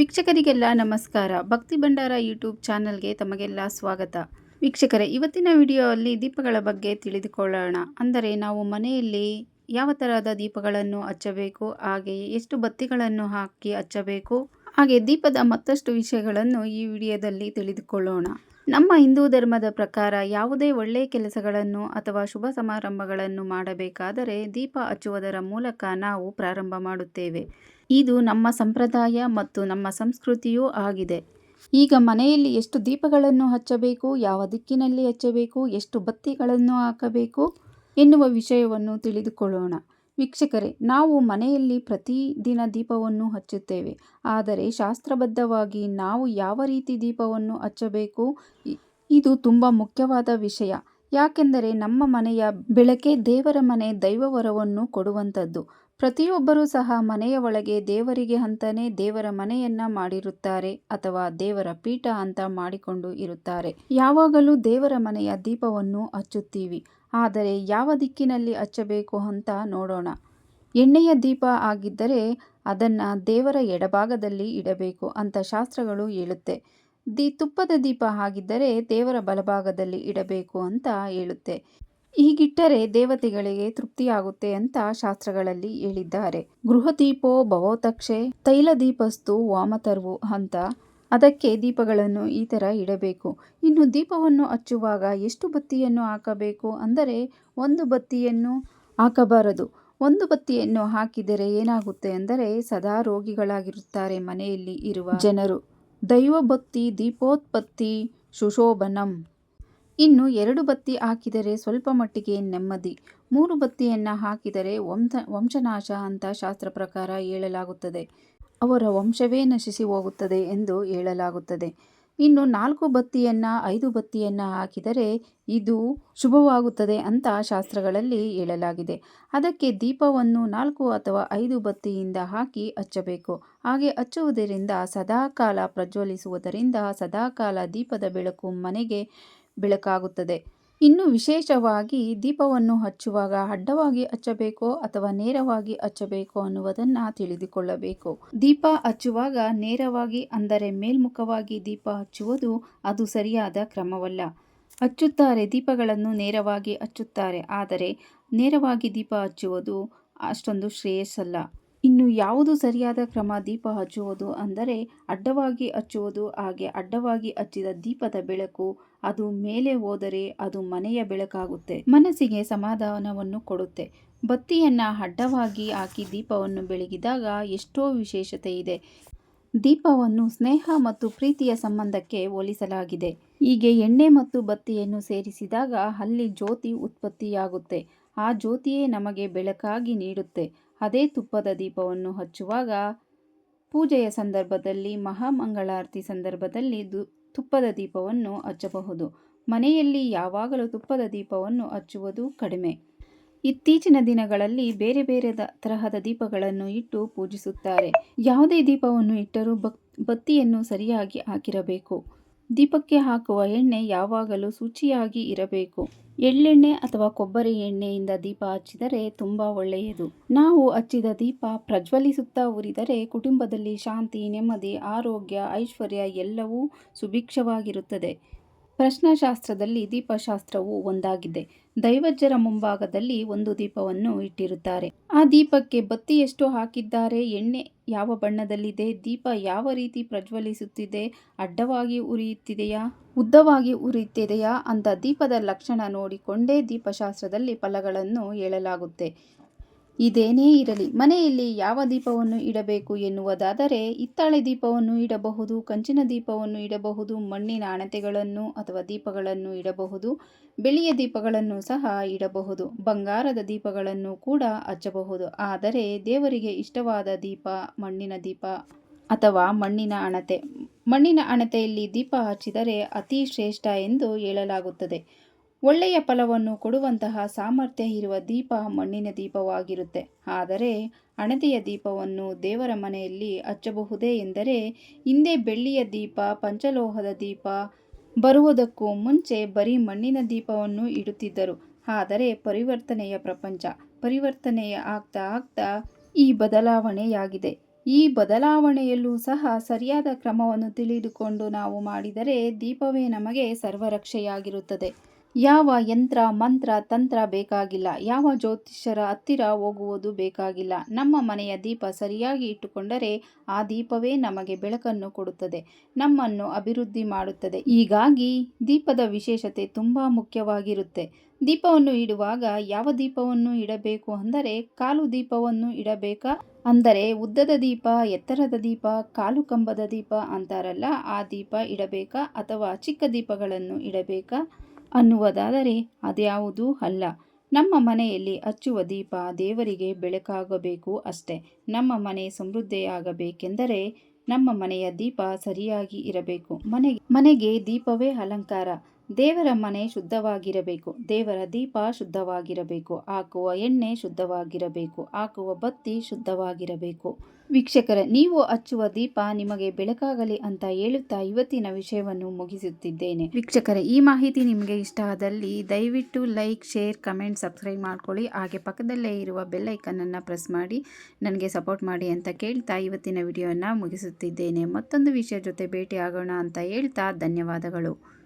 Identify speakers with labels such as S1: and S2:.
S1: ವೀಕ್ಷಕರಿಗೆಲ್ಲ ನಮಸ್ಕಾರ. ಭಕ್ತಿ ಭಂಡಾರ ಯೂಟ್ಯೂಬ್ ಚಾನಲ್ಗೆ ತಮಗೆಲ್ಲ ಸ್ವಾಗತ. ವೀಕ್ಷಕರೇ, ಇವತ್ತಿನ ವಿಡಿಯೋಲ್ಲಿ ದೀಪಗಳ ಬಗ್ಗೆ ತಿಳಿದುಕೊಳ್ಳೋಣ. ಅಂದರೆ ನಾವು ಮನೆಯಲ್ಲಿ ಯಾವ ತರಹದ ದೀಪಗಳನ್ನು ಹಚ್ಚಬೇಕು, ಹಾಗೆ ಎಷ್ಟು ಬತ್ತಿಗಳನ್ನು ಹಾಕಿ ಹಚ್ಚಬೇಕು, ಹಾಗೆ ದೀಪದ ಮತ್ತಷ್ಟು ವಿಷಯಗಳನ್ನು ಈ ವಿಡಿಯೋದಲ್ಲಿ ತಿಳಿದುಕೊಳ್ಳೋಣ. ನಮ್ಮ ಹಿಂದೂ ಧರ್ಮದ ಪ್ರಕಾರ ಯಾವುದೇ ಒಳ್ಳೆಯ ಕೆಲಸಗಳನ್ನು ಅಥವಾ ಶುಭ ಸಮಾರಂಭಗಳನ್ನು ಮಾಡಬೇಕಾದರೆ ದೀಪ ಹಚ್ಚುವುದರ ಮೂಲಕ ನಾವು ಪ್ರಾರಂಭ ಮಾಡುತ್ತೇವೆ. ಇದು ನಮ್ಮ ಸಂಪ್ರದಾಯ ಮತ್ತು ನಮ್ಮ ಸಂಸ್ಕೃತಿಯೂ ಆಗಿದೆ. ಈಗ ಮನೆಯಲ್ಲಿ ಎಷ್ಟು ದೀಪಗಳನ್ನು ಹಚ್ಚಬೇಕು, ಯಾವ ದಿಕ್ಕಿನಲ್ಲಿ ಹಚ್ಚಬೇಕು, ಎಷ್ಟು ಬತ್ತಿಗಳನ್ನು ಹಾಕಬೇಕು ಎನ್ನುವ ವಿಷಯವನ್ನು ತಿಳಿದುಕೊಳ್ಳೋಣ. ವೀಕ್ಷಕರೇ, ನಾವು ಮನೆಯಲ್ಲಿ ಪ್ರತಿದಿನ ದೀಪವನ್ನು ಹಚ್ಚುತ್ತೇವೆ. ಆದರೆ ಶಾಸ್ತ್ರಬದ್ಧವಾಗಿ ನಾವು ಯಾವ ರೀತಿ ದೀಪವನ್ನು ಹಚ್ಚಬೇಕು, ಇದು ತುಂಬ ಮುಖ್ಯವಾದ ವಿಷಯ. ಯಾಕೆಂದರೆ ನಮ್ಮ ಮನೆಯ ಬೆಳಕೆ ದೇವರ ಮನೆ ದೈವವರವನ್ನು ಕೊಡುವಂಥದ್ದು. ಪ್ರತಿಯೊಬ್ಬರೂ ಸಹ ಮನೆಯ ಒಳಗೆ ದೇವರಿಗೆ ಅಂತಾನೆ ದೇವರ ಮನೆಯನ್ನ ಮಾಡಿರುತ್ತಾರೆ ಅಥವಾ ದೇವರ ಪೀಠ ಅಂತ ಮಾಡಿಕೊಂಡು ಇರುತ್ತಾರೆ. ಯಾವಾಗಲೂ ದೇವರ ಮನೆಯ ದೀಪವನ್ನು ಹಚ್ಚುತ್ತೀವಿ. ಆದರೆ ಯಾವ ದಿಕ್ಕಿನಲ್ಲಿ ಹಚ್ಚಬೇಕು ಅಂತ ನೋಡೋಣ. ಎಣ್ಣೆಯ ದೀಪ ಆಗಿದ್ದರೆ ಅದನ್ನು ದೇವರ ಎಡಭಾಗದಲ್ಲಿ ಇಡಬೇಕು ಅಂತ ಶಾಸ್ತ್ರಗಳು ಹೇಳುತ್ತೆ. ದಿ ತುಪ್ಪದ ದೀಪ ಹಾಗಿದ್ದರೆ ದೇವರ ಬಲಭಾಗದಲ್ಲಿ ಇಡಬೇಕು ಅಂತ ಹೇಳುತ್ತೆ. ಹೀಗಿಟ್ಟರೆ ದೇವತೆಗಳಿಗೆ ತೃಪ್ತಿಯಾಗುತ್ತೆ ಅಂತ ಶಾಸ್ತ್ರಗಳಲ್ಲಿ ಹೇಳಿದ್ದಾರೆ. ಗೃಹ ದೀಪೋ ಭವೋತಕ್ಷೆ, ತೈಲ ದೀಪಸ್ತು ವಾಮತರ್ವು ಅಂತ. ಅದಕ್ಕೆ ದೀಪಗಳನ್ನು ಈ ಥರ ಇಡಬೇಕು. ಇನ್ನು ದೀಪವನ್ನು ಹಚ್ಚುವಾಗ ಎಷ್ಟು ಬತ್ತಿಯನ್ನು ಹಾಕಬೇಕು ಅಂದರೆ ಒಂದು ಬತ್ತಿಯನ್ನು ಹಾಕಬಾರದು. ಒಂದು ಬತ್ತಿಯನ್ನು ಹಾಕಿದರೆ ಏನಾಗುತ್ತೆ ಅಂದರೆ ಸದಾ ರೋಗಿಗಳಾಗಿರುತ್ತಾರೆ ಮನೆಯಲ್ಲಿ ಇರುವ ಜನರು. ದೈವಭಕ್ತಿ, ದೀಪೋತ್ಪತ್ತಿ, ಸುಶೋಭನಂ. ಇನ್ನು ಎರಡು ಬತ್ತಿ ಹಾಕಿದರೆ ಸ್ವಲ್ಪ ಮಟ್ಟಿಗೆ ನೆಮ್ಮದಿ. ಮೂರು ಬತ್ತಿಯನ್ನು ಹಾಕಿದರೆ ವಂಶ, ವಂಶನಾಶ ಅಂತ ಶಾಸ್ತ್ರ ಪ್ರಕಾರ ಹೇಳಲಾಗುತ್ತದೆ. ಅವರ ವಂಶವೇ ನಶಿಸಿ ಹೋಗುತ್ತದೆ ಎಂದು ಹೇಳಲಾಗುತ್ತದೆ. ಇನ್ನು ನಾಲ್ಕು ಬತ್ತಿಯನ್ನು, ಐದು ಬತ್ತಿಯನ್ನು ಹಾಕಿದರೆ ಇದು ಶುಭವಾಗುತ್ತದೆ ಅಂತ ಶಾಸ್ತ್ರಗಳಲ್ಲಿ ಹೇಳಲಾಗಿದೆ. ಅದಕ್ಕೆ ದೀಪವನ್ನು ನಾಲ್ಕು ಅಥವಾ ಐದು ಬತ್ತಿಯಿಂದ ಹಾಕಿ ಹಚ್ಚಬೇಕು. ಹಾಗೆ ಹಚ್ಚುವುದರಿಂದ ಸದಾಕಾಲ ಪ್ರಜ್ವಲಿಸುವುದರಿಂದ ಸದಾಕಾಲ ದೀಪದ ಬೆಳಕು ಮನೆಗೆ ಬೆಳಕಾಗುತ್ತದೆ. ಇನ್ನು ವಿಶೇಷವಾಗಿ ದೀಪವನ್ನು ಹಚ್ಚುವಾಗ ಅಡ್ಡವಾಗಿ ಹಚ್ಚಬೇಕೋ ಅಥವಾ ನೇರವಾಗಿ ಹಚ್ಚಬೇಕೋ ಅನ್ನುವುದನ್ನು ತಿಳಿದುಕೊಳ್ಳಬೇಕು. ದೀಪ ಹಚ್ಚುವಾಗ ನೇರವಾಗಿ ಅಂದರೆ ಮೇಲ್ಮುಖವಾಗಿ ದೀಪ ಹಚ್ಚುವುದು ಅದು ಸರಿಯಾದ ಕ್ರಮವಲ್ಲ. ಹಚ್ಚುತ್ತಾರೆ, ದೀಪಗಳನ್ನು ನೇರವಾಗಿ ಹಚ್ಚುತ್ತಾರೆ, ಆದರೆ ನೇರವಾಗಿ ದೀಪ ಹಚ್ಚುವುದು ಅಷ್ಟೊಂದು ಶ್ರೇಯಸ್ಸಲ್ಲ ಇನ್ನು ಯಾವುದು ಸರಿಯಾದ ಕ್ರಮ ದೀಪ ಹಚ್ಚುವುದು ಅಂದರೆ ಅಡ್ಡವಾಗಿ ಹಚ್ಚುವುದು ಹಾಗೆ ಅಡ್ಡವಾಗಿ ಹಚ್ಚಿದ ದೀಪದ ಬೆಳಕು ಅದು ಮೇಲೆ ಹೋದರೆ ಅದು ಮನೆಯ ಬೆಳಕಾಗುತ್ತೆ. ಮನಸ್ಸಿಗೆ ಸಮಾಧಾನವನ್ನು ಕೊಡುತ್ತೆ. ಬತ್ತಿಯನ್ನು ಅಡ್ಡವಾಗಿ ಹಾಕಿ ದೀಪವನ್ನು ಬೆಳಗಿದಾಗ ಎಷ್ಟೋ ವಿಶೇಷತೆ ಇದೆ. ದೀಪವನ್ನು ಸ್ನೇಹ ಮತ್ತು ಪ್ರೀತಿಯ ಸಂಬಂಧಕ್ಕೆ ಹೋಲಿಸಲಾಗಿದೆ. ಹೀಗೆ ಎಣ್ಣೆ ಮತ್ತು ಬತ್ತಿಯನ್ನು ಸೇರಿಸಿದಾಗ ಅಲ್ಲಿ ಜ್ಯೋತಿ ಉತ್ಪತ್ತಿಯಾಗುತ್ತೆ. ಆ ಜ್ಯೋತಿಯೇ ನಮಗೆ ಬೆಳಕಾಗಿ ನೀಡುತ್ತೆ. ಅದೇ ತುಪ್ಪದ ದೀಪವನ್ನು ಹಚ್ಚುವಾಗ ಪೂಜೆಯ ಸಂದರ್ಭದಲ್ಲಿ, ಮಹಾಮಂಗಳಾರತಿ ಸಂದರ್ಭದಲ್ಲಿ ದು ತುಪ್ಪದ ದೀಪವನ್ನು ಹಚ್ಚಬಹುದು. ಮನೆಯಲ್ಲಿ ಯಾವಾಗಲೂ ತುಪ್ಪದ ದೀಪವನ್ನು ಹಚ್ಚುವುದು ಕಡಿಮೆ. ಇತ್ತೀಚಿನ ದಿನಗಳಲ್ಲಿ ಬೇರೆ ಬೇರೆ ತರಹದ ದೀಪಗಳನ್ನು ಇಟ್ಟು ಪೂಜಿಸುತ್ತಾರೆ. ಯಾವುದೇ ದೀಪವನ್ನು ಇಟ್ಟರೂ ಬತ್ತಿಯನ್ನು ಸರಿಯಾಗಿ ಹಾಕಿರಬೇಕು. ದೀಪಕ್ಕೆ ಹಾಕುವ ಎಣ್ಣೆ ಯಾವಾಗಲೂ ಶುಚಿಯಾಗಿ ಇರಬೇಕು. ಎಳ್ಳೆಣ್ಣೆ ಅಥವಾ ಕೊಬ್ಬರಿ ಎಣ್ಣೆಯಿಂದ ದೀಪ ಹಚ್ಚಿದರೆ ತುಂಬ ಒಳ್ಳೆಯದು. ನಾವು ಹಚ್ಚಿದ ದೀಪ ಪ್ರಜ್ವಲಿಸುತ್ತಾ ಉರಿದರೆ ಕುಟುಂಬದಲ್ಲಿ ಶಾಂತಿ, ನೆಮ್ಮದಿ, ಆರೋಗ್ಯ, ಐಶ್ವರ್ಯ ಎಲ್ಲವೂ ಸುಭಿಕ್ಷವಾಗಿರುತ್ತದೆ. ಪ್ರಶ್ನಾಶಾಸ್ತ್ರದಲ್ಲಿ ದೀಪಶಾಸ್ತ್ರವು ಒಂದಾಗಿದೆ. ದೈವಜ್ಜರ ಮುಂಭಾಗದಲ್ಲಿ ಒಂದು ದೀಪವನ್ನು ಇಟ್ಟಿರುತ್ತಾರೆ. ಆ ದೀಪಕ್ಕೆ ಬತ್ತಿ ಎಷ್ಟು ಹಾಕಿದ್ದಾರೆ? ಎಣ್ಣೆ ಯಾವ ಬಣ್ಣದಲ್ಲಿದೆ? ದೀಪ ಯಾವ ರೀತಿ ಪ್ರಜ್ವಲಿಸುತ್ತಿದೆ? ಅಡ್ಡವಾಗಿ ಉರಿಯುತ್ತಿದೆಯಾ? ಉದ್ದವಾಗಿ ಉರಿಯುತ್ತಿದೆಯಾ? ಅಂತ ದೀಪದ ಲಕ್ಷಣ ನೋಡಿಕೊಂಡೇ ದೀಪಶಾಸ್ತ್ರದಲ್ಲಿ ಫಲಗಳನ್ನು ಹೇಳಲಾಗುತ್ತೆ. ಇದೇನೇ ಇರಲಿ, ಮನೆಯಲ್ಲಿ ಯಾವ ದೀಪವನ್ನು ಇಡಬೇಕು ಎನ್ನುವುದಾದರೆ ಹಿತ್ತಾಳೆ ದೀಪವನ್ನು ಇಡಬಹುದು, ಕಂಚಿನ ದೀಪವನ್ನು ಇಡಬಹುದು, ಮಣ್ಣಿನ ಅಣತೆಗಳನ್ನು ಅಥವಾ ದೀಪಗಳನ್ನು ಇಡಬಹುದು, ಬೆಳ್ಳಿಯ ದೀಪಗಳನ್ನು ಸಹ ಇಡಬಹುದು, ಬಂಗಾರದ ದೀಪಗಳನ್ನು ಕೂಡ ಹಚ್ಚಬಹುದು. ಆದರೆ ದೇವರಿಗೆ ಇಷ್ಟವಾದ ದೀಪ ಮಣ್ಣಿನ ದೀಪ ಅಥವಾ ಮಣ್ಣಿನ ಅಣತೆ. ಮಣ್ಣಿನ ಅಣತೆಯಲ್ಲಿ ದೀಪ ಹಚ್ಚಿದರೆ ಅತಿ ಶ್ರೇಷ್ಠ ಎಂದು ಹೇಳಲಾಗುತ್ತದೆ. ಒಳ್ಳೆಯ ಫಲವನ್ನು ಕೊಡುವಂತಹ ಸಾಮರ್ಥ್ಯ ಇರುವ ದೀಪ ಮಣ್ಣಿನ ದೀಪವಾಗಿರುತ್ತೆ. ಆದರೆ ಹಣತೆಯ ದೀಪವನ್ನು ದೇವರ ಮನೆಯಲ್ಲಿ ಹಚ್ಚಬಹುದೇ ಎಂದರೆ ಹಿಂದೆ ಬೆಳ್ಳಿಯ ದೀಪ, ಪಂಚಲೋಹದ ದೀಪ ಬರುವುದಕ್ಕೂ ಮುಂಚೆ ಬರೀ ಮಣ್ಣಿನ ದೀಪವನ್ನು ಇಡುತ್ತಿದ್ದರು. ಆದರೆ ಪರಿವರ್ತನೆಯ ಪ್ರಪಂಚ ಪರಿವರ್ತನೆಯ ಆಗ್ತಾ ಆಗ್ತಾ ಈ ಬದಲಾವಣೆಯಾಗಿದೆ. ಈ ಬದಲಾವಣೆಯಲ್ಲೂ ಸಹ ಸರಿಯಾದ ಕ್ರಮವನ್ನು ತಿಳಿದುಕೊಂಡು ನಾವು ಮಾಡಿದರೆ ದೀಪವೇ ನಮಗೆ ಸರ್ವರಕ್ಷೆಯಾಗಿರುತ್ತದೆ. ಯಾವ ಯಂತ್ರ, ಮಂತ್ರ, ತಂತ್ರ ಬೇಕಾಗಿಲ್ಲ. ಯಾವ ಜ್ಯೋತಿಷ್ಯರ ಹತ್ತಿರ ಹೋಗುವುದು ಬೇಕಾಗಿಲ್ಲ. ನಮ್ಮ ಮನೆಯ ದೀಪ ಸರಿಯಾಗಿ ಇಟ್ಟುಕೊಂಡರೆ ಆ ದೀಪವೇ ನಮಗೆ ಬೆಳಕನ್ನು ಕೊಡುತ್ತದೆ, ನಮ್ಮನ್ನು ಅಭಿವೃದ್ಧಿ ಮಾಡುತ್ತದೆ. ಹೀಗಾಗಿ ದೀಪದ ವಿಶೇಷತೆ ತುಂಬ ಮುಖ್ಯವಾಗಿರುತ್ತೆ. ದೀಪವನ್ನು ಇಡುವಾಗ ಯಾವ ದೀಪವನ್ನು ಇಡಬೇಕು ಅಂದರೆ ಕಾಲು ದೀಪವನ್ನು ಇಡಬೇಕಾ? ಅಂದರೆ ಉದ್ದದ ದೀಪ, ಎತ್ತರದ ದೀಪ, ಕಾಲು ಕಂಬದ ದೀಪ ಅಂತಾರಲ್ಲ, ಆ ದೀಪ ಇಡಬೇಕಾ ಅಥವಾ ಚಿಕ್ಕ ದೀಪಗಳನ್ನು ಇಡಬೇಕಾ? ಅನ್ನುವುದಾದರೆ ಅದ್ಯಾವುದೂ ಅಲ್ಲ. ನಮ್ಮ ಮನೆಯಲ್ಲಿ ಹಚ್ಚುವ ದೀಪ ದೇವರಿಗೆ ಬೆಳಕಾಗಬೇಕು ಅಷ್ಟೇ. ನಮ್ಮ ಮನೆ ಸಮೃದ್ಧಿಯಾಗಬೇಕೆಂದರೆ ನಮ್ಮ ಮನೆಯ ದೀಪ ಸರಿಯಾಗಿ ಇರಬೇಕು. ಮನೆಗೆ ಮನೆಗೆ ದೀಪವೇ ಅಲಂಕಾರ. ದೇವರ ಮನೆ ಶುದ್ಧವಾಗಿರಬೇಕು, ದೇವರ ದೀಪ ಶುದ್ಧವಾಗಿರಬೇಕು, ಹಾಕುವ ಎಣ್ಣೆ ಶುದ್ಧವಾಗಿರಬೇಕು, ಹಾಕುವ ಬತ್ತಿ ಶುದ್ಧವಾಗಿರಬೇಕು. ವೀಕ್ಷಕರೇ, ನೀವು ಹಚ್ಚುವ ದೀಪ ನಿಮಗೆ ಬೆಳಕಾಗಲಿ ಅಂತ ಹೇಳುತ್ತಾ ಇವತ್ತಿನ ವಿಷಯವನ್ನು ಮುಗಿಸುತ್ತಿದ್ದೇನೆ. ವೀಕ್ಷಕರೇ, ಈ ಮಾಹಿತಿ ನಿಮಗೆ ಇಷ್ಟ ಆದಲ್ಲಿ ದಯವಿಟ್ಟು ಲೈಕ್, ಶೇರ್, ಕಮೆಂಟ್, ಸಬ್ಸ್ಕ್ರೈಬ್ ಮಾಡ್ಕೊಳ್ಳಿ. ಹಾಗೆ ಪಕ್ಕದಲ್ಲೇ ಇರುವ ಬೆಲ್ ಐಕನನ್ನು ಪ್ರೆಸ್ ಮಾಡಿ, ನನಗೆ ಸಪೋರ್ಟ್ ಮಾಡಿ ಅಂತ ಕೇಳ್ತಾ ಇವತ್ತಿನ ವಿಡಿಯೋನ ಮುಗಿಸುತ್ತಿದ್ದೇನೆ. ಮತ್ತೊಂದು ವಿಷಯ ಜೊತೆ ಭೇಟಿ ಆಗೋಣ ಅಂತ ಹೇಳ್ತಾ ಧನ್ಯವಾದಗಳು.